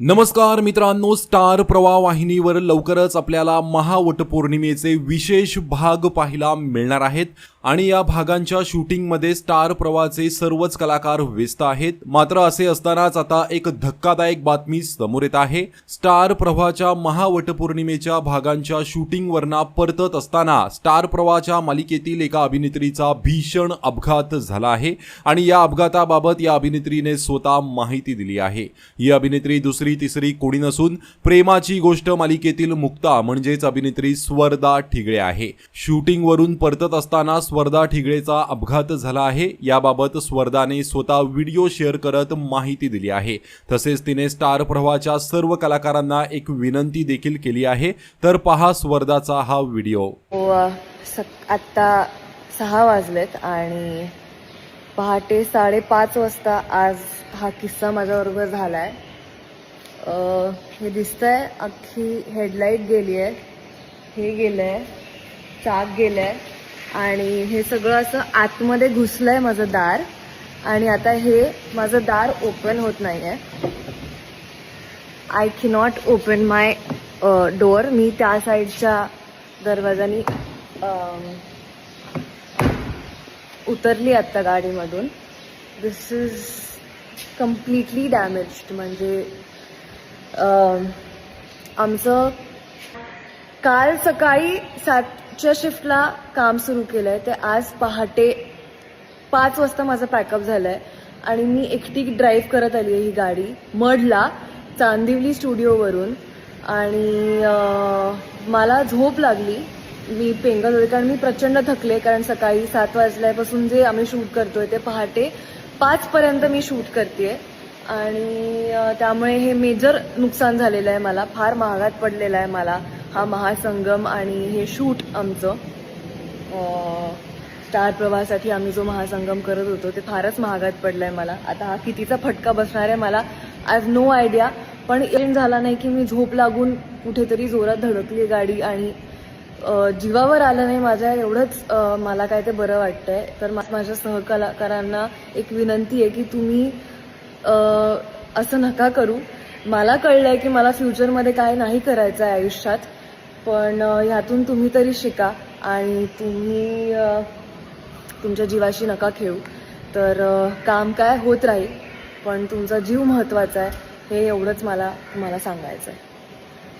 नमस्कार मित्रांनो स्टार प्रवाह वाहिनीवर लवकरच आपल्याला महावटपौर्णिमेचे विशेष भाग पाहायला मिळणार आहेत. आणि या भागांच्या शूटिंगमध्ये स्टार प्रवाहाचे सर्वच कलाकार व्यस्त आहेत. मात्र असे असतानाच आता एक धक्कादायक बातमी समोर येत आहे. स्टार प्रवाहाच्या महावटपौर्णिमेच्या भागांच्या शूटिंगवरना परतत असताना स्टार प्रवाहाच्या मालिकेतील एका अभिनेत्रीचा भीषण अपघात झाला आहे. आणि या अपघाताबाबत या अभिनेत्रीने स्वतः माहिती दिली आहे. ही अभिनेत्री दुसरी तिसरी कोणी नसून प्रेमाची गोष्ट मालिकेतील मुक्ता म्हणजेच अभिनेत्री स्वर्दा ठिगळे आहे. शूटिंगवरून परतत असताना स्वर्दा ठिगळेचा अपघात झाला आहे. याबाबत स्वर्दाने स्वतः व्हिडिओ शेअर करत माहिती दिली आहे. तसेच तिने स्टार प्रवाहाच्या सर्व कलाकारांना एक विनंती देखील केली आहे. तर पहा स्वर्दाचा हा व्हिडिओ. हो, आत्ता सहा वाजलेत आणि पहाटे साडेपाच वाजता आज हा किस्सा माझ्याबरोबर झाला आहे हे दिसतंय अख्खी हेडलाईट गेली आहे हे गेलं आहे चाक गेलं आहे आणि हे सगळं असं आतमध्ये घुसलं आहे माझं दार. आणि आता हे माझं दार ओपन होत नाही आहे आय की नॉट ओपन माय डोअर मी त्या साईडच्या दरवाजानी उतरली आत्ता गाडीमधून. दिस इज कम्प्लिटली डॅमेज्ड म्हणजे आमचं काल सकाळी सातच्या शिफ्टला काम सुरू केलं आहे ते आज पहाटे पाच वाजता माझं पॅकअप झालं आहे आणि मी एकटी ड्राईव्ह करत आली आहे ही गाडी. मडला चांदिवली स्टुडिओवरून आणि मला झोप लागली. मी पेंगत होते कारण मी प्रचंड थकले कारण सकाळी सात वाजल्यापासून जे आम्ही शूट करतोय ते पहाटे पाचपर्यंत मी शूट करते आणि त्यामुळे हे मेजर नुकसान झालेलं आहे मला फार महागात पडलेलं आहे मला हा महासंगम आणि हे शूट आमचं स्टार प्रवाहासाठी आम्ही जो महासंगम करत होतो ते फारच महागात पडलंय मला. आता हा कितीचा फटका बसणार आहे मला आय हॅव नो आयडिया पण एन झाला नाही की मी झोप लागून कुठेतरी जोरात धडकली गाडी आणि जीवावर आलं नाही माझ्या एवढंच मला काय ते बरं वाटतंय. तर मा- माझ्या सहकलाकारांना एक विनंती आहे की तुम्ही असं नका करू. मला कळलंय की मला फ्युचरमध्ये काय नाही करायचं आहे आयुष्यात पण ह्यातून तुम्ही तरी शिका आणि तुम्ही तुमच्या जीवाशी नका खेळू. तर काम काय होत राहील पण तुमचा जीव महत्त्वाचा आहे हे एवढंच मला तुम्हाला सांगायचं आहे